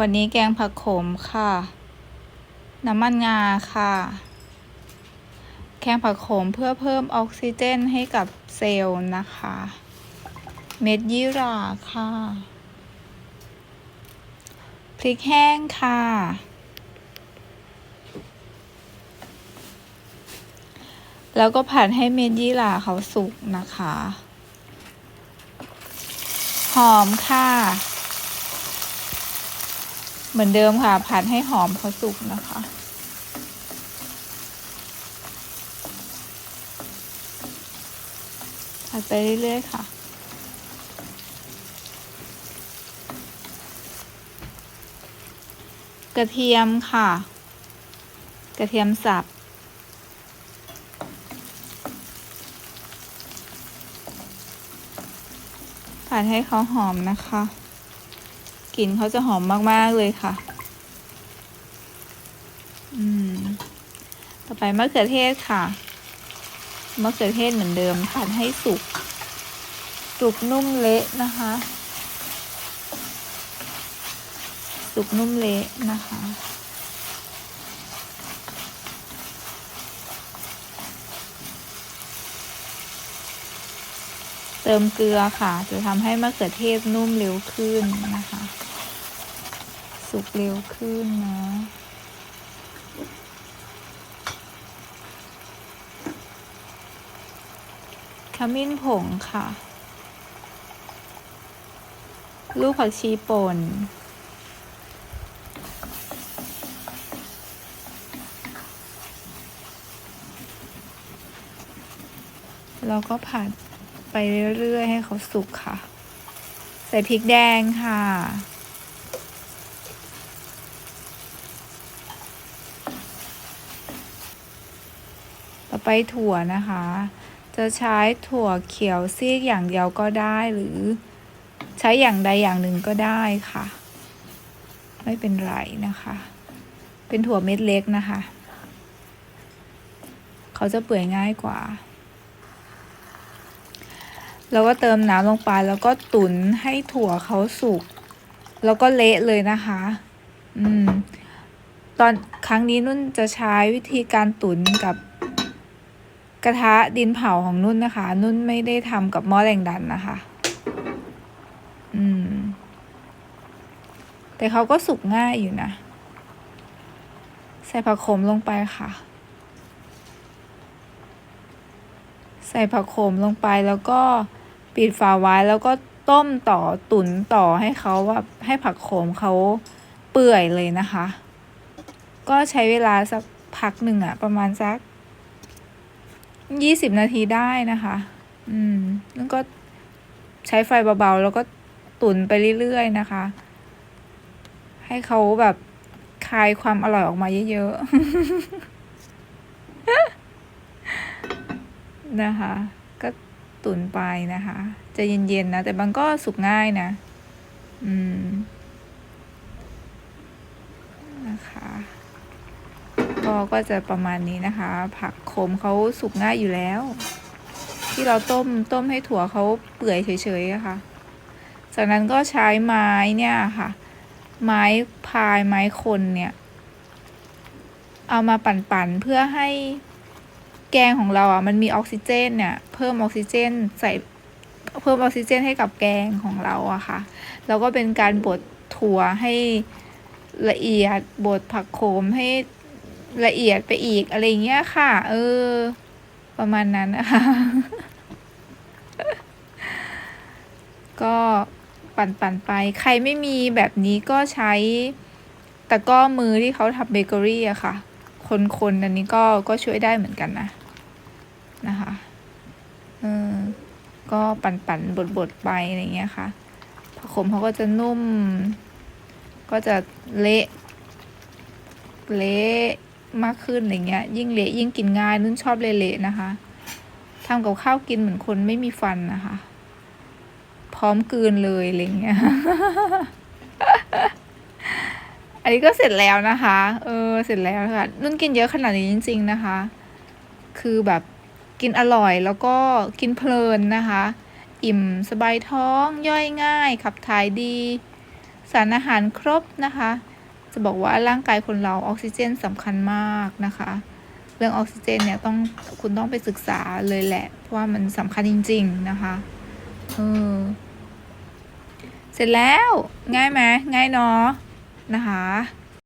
วันนี้แกงผักโขมค่ะ น้ำมันงาค่ะ แกงผักโขมเพื่อเพิ่มออกซิเจนให้กับเซลล์นะคะ เม็ดยี่หร่าค่ะ พริกแห้งค่ะ แล้วก็ผัดให้เม็ดยี่หร่าเขาสุกนะคะ หอมค่ะ เหมือนเดิมค่ะ ผัดให้หอมเขาสุกนะคะ ผัดไปเรื่อยๆค่ะกระเทียมค่ะ กระเทียมสับ ผัดให้เขาหอมนะคะ กลิ่นเขาจะหอมมาก ๆ เลยค่ะ อืม ต่อไปมะเขือเทศค่ะมะเขือเทศเหมือนเดิมผัดให้สุก สุกนุ่มเละนะคะ สุกนุ่มเละนะคะ เติมเกลือค่ะ จะทำให้มะเขือเทศนุ่มเร็วขึ้นนะคะ สุกเร็วขึ้นนะ ขมิ้นผงค่ะ ลูกผักชีป่นแล้วก็ผัดไปเรื่อยๆ ให้เขาสุกค่ะ ใส่พริกแดงค่ะ ไปถั่วนะคะ จะใช้ถั่วเขียวซีกอย่างเดียวก็ได้หรือใช้อย่างใดอย่างหนึ่งก็ได้ค่ะ ไม่เป็นไรนะคะ เป็นถั่วเม็ดเล็กนะคะ เขาจะเปื่อยง่ายกว่าแล้วก็เติมน้ำลงไปแล้วก็ตุ๋นให้ถั่วเขาสุก แล้วก็เละเลยนะคะ อืม ตอนครั้งนี้นุ่นจะใช้วิธีการตุ๋นกับ กระทะดินเผาของนุ่นนะคะ นุ่นไม่ได้ทำกับหม้อแรงดันนะคะ อืม แต่เขาก็สุกง่ายอยู่นะ ใส่ผักโขมลงไปค่ะ ใส่ผักโขมลงไปแล้วก็ปิดฝาไว้แล้วก็ต้มต่อตุ๋นต่อให้เขาแบบให้ผักโขมเขาเปื่อยเลยนะคะ ก็ใช้เวลาสักพักหนึ่งอะประมาณสัก ยี่สิบนาทีได้นะคะ อืมแล้วก็ใช้ไฟเบาๆ แล้วก็ตุ๋นไปเรื่อยๆนะคะ ให้เขาแบบคลายความอร่อยออกมาเยอะๆ นะคะ ก็ตุ๋นไปนะคะ จะเย็นๆนะ แต่มันก็สุกง่ายนะ อืม นะคะ ก็ก็จะประมาณนี้นะคะ ผักขมเขาสุกง่ายอยู่แล้ว ที่เราต้มต้มให้ถั่วเขาเปื่อยเฉยๆะค่ะ จากนั้นก็ใช้ไม้เนี่ยค่ะ ไม้พายไม้คนเนี่ย เอามาปั่นๆเพื่อให้แกงของเราอะมันมีออกซิเจนเนี่ยเพิ่มออกซิเจนใส่เพิ่มออกซิเจนให้กับแกงของเราอะค่ะ แล้วก็เป็นการบดถั่วให้ละเอียดบดผักโขมให้ ละเอียดไปอีกอะไรเงี้ยค่ะ เออ ประมาณนั้นนะคะ ก็ปั่นปั่นไป ใครไม่มีแบบนี้ก็ใช้ตะก้อมือที่เขาทำเบเกอรี่อะค่ะ คนๆอันนี้ก็ก็ช่วยได้เหมือนกันนะ นะคะเออก็ปั่นปั่นบดบดไปอะไรเงี้ยค่ะผักขมเขาก็จะนุ่ม ก็จะเละเละ มากขึ้นอะไรเงี้ย ยิ่งเละยิ่งกินง่ายนุ่นชอบเละๆนะคะทำกับข้าวกินเหมือนคนไม่มีฟันนะคะ พร้อมกืนเลยอะไรเงี้ยอันนี้ก็เสร็จแล้วนะคะ เออ เสร็จแล้วค่ะ นุ่นกินเยอะขนาดนี้จริง ๆนะคะ คือแบบกินอร่อยแล้วก็กินเพลินนะคะ อิ่มสบายท้องย่อยง่าย ขับถ่ายดี สารอาหารครบนะคะ จะบอกว่าร่างกายคนเราออกซิเจนสำคัญมากนะคะ เรื่องออกซิเจนเนี่ยต้องคุณต้องไปศึกษาเลยแหละ เพราะว่ามันสำคัญจริง ๆ นะคะเออเสร็จแล้วง่ายไหมง่ายเนาะนะคะ